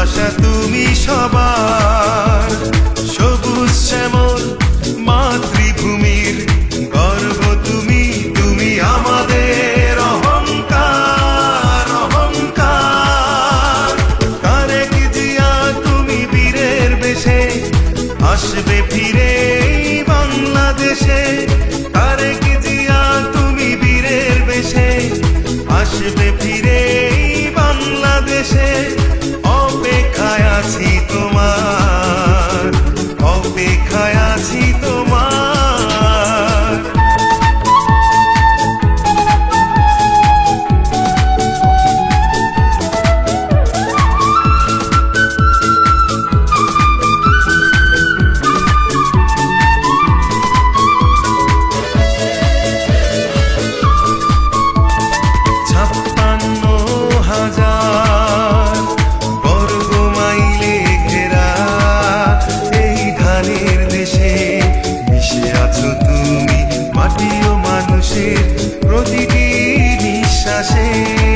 ভালোবাসা তুমি সবার। সবুজ শ্যামল মাতৃভূমির গর্ব তুমি তুমি আমাদের অহংকার অহংকার। কি জিয়া, তুমি বীরের বেশে আসবে ফিরে। অপেক্ষায় আছি তোমার মিলেমিশে মিশে আছো তুমি মাটি ও মানুষের প্রতিটি নিঃশ্বাসে।